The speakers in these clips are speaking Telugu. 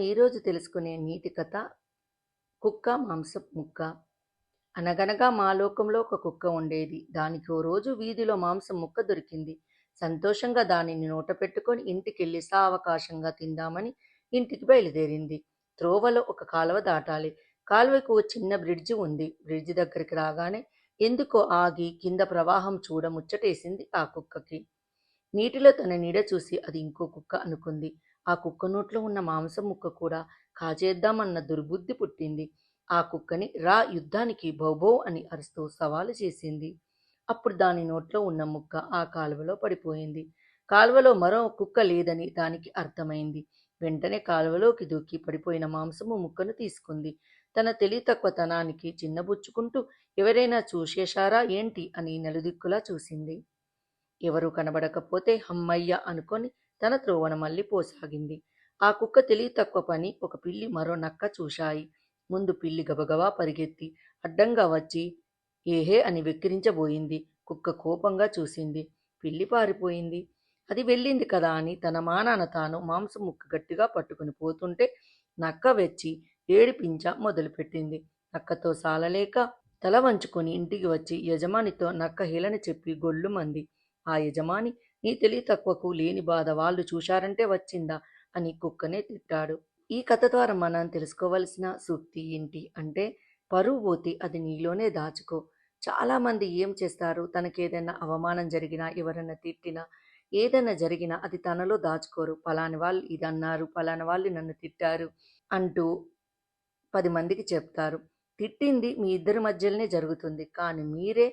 ఈరోజు తెలుసుకునే నీతి కథ కుక్క మాంసం ముక్క. అనగనగా మా లోకంలో ఒక కుక్క ఉండేది. దానికి ఓ రోజు వీధిలో మాంసం ముక్క దొరికింది. సంతోషంగా దానిని నోట పెట్టుకొని ఇంటికెళ్ళి సావకాశంగా తిందామని ఇంటికి బయలుదేరింది. త్రోవలో ఒక కాలువ దాటాలి. కాలువకు ఓ చిన్న బ్రిడ్జి ఉంది. బ్రిడ్జి దగ్గరికి రాగానే ఎందుకో ఆగి కింద ప్రవాహం చూడ ముచ్చటేసింది ఆ కుక్కకి. నీటిలో తన నీడ చూసి అది ఇంకో కుక్క అనుకుంది. ఆ కుక్క నోట్లో ఉన్న మాంసం ముక్క కూడా కాజేద్దామన్న దుర్బుద్ధి పుట్టింది. ఆ కుక్కని రా యుద్ధానికి భౌభౌ అని అరుస్తూ సవాలు చేసింది. అప్పుడు దాని నోట్లో ఉన్న ముక్క ఆ కాలువలో పడిపోయింది. కాలువలో మరో కుక్క లేదని దానికి అర్థమైంది. వెంటనే కాలువలోకి దూకి పడిపోయిన మాంసము ముక్కను తీసుకుంది. తన తెలివి తక్కువతనానికి చిన్నబుచ్చుకుంటూ ఎవరైనా చూసేశారా ఏంటి? అని నలుదిక్కులా చూసింది. ఎవరు కనబడకపోతే హమ్మయ్య అనుకొని తన త్రోవన మళ్ళీ పోసాగింది. ఆ కుక్క తెలివి తక్కువ పని ఒక పిల్లి మరో నక్క చూశాయి. ముందు పిల్లి గబగబా పరిగెత్తి అడ్డంగా వచ్చి ఏహే అని వెక్కిరించబోయింది. కుక్క కోపంగా చూసింది. పిల్లి పారిపోయింది. అది వెళ్ళింది కదా అని తన మానాన తాను మాంసం ముక్క గట్టిగా పట్టుకుని పోతుంటే నక్క వెచ్చి ఏడిపించ మొదలుపెట్టింది. నక్కతో సాలలేక తల వంచుకొని ఇంటికి వచ్చి యజమానితో నక్క హీలని చెప్పి గొల్లుమంది ఆ యజమాని నీ తెలివి తక్కువకు లేని బాధ వాళ్ళు చూశారంటే వచ్చిందా? అని కుక్కనే తిట్టాడు. ఈ కథ ద్వారా మనం తెలుసుకోవలసిన సూక్తి ఏంటి అంటే పరువు పోతే అది నీలోనే దాచుకో. చాలామంది ఏం చేస్తారు? తనకేదైనా అవమానం జరిగినా ఎవరైనా తిట్టినా ఏదైనా జరిగినా అది తనలో దాచుకోరు. పలాని వాళ్ళు ఇది అన్నారు పలాని వాళ్ళు నన్ను తిట్టారు అంటూ పది మందికి చెప్తారు. తిట్టింది మీ ఇద్దరి మధ్యలోనే జరుగుతుంది. కానీ మీరే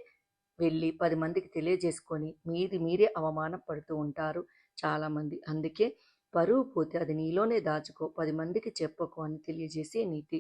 వెళ్ళి పది మందికి తెలియజేసుకొని మీది మీరే అవమానం పడుతూ ఉంటారు చాలామంది అందుకే పరువు పోతే అది నీలోనే దాచుకో పది మందికి చెప్పకు అని తెలియజేసే నీతి.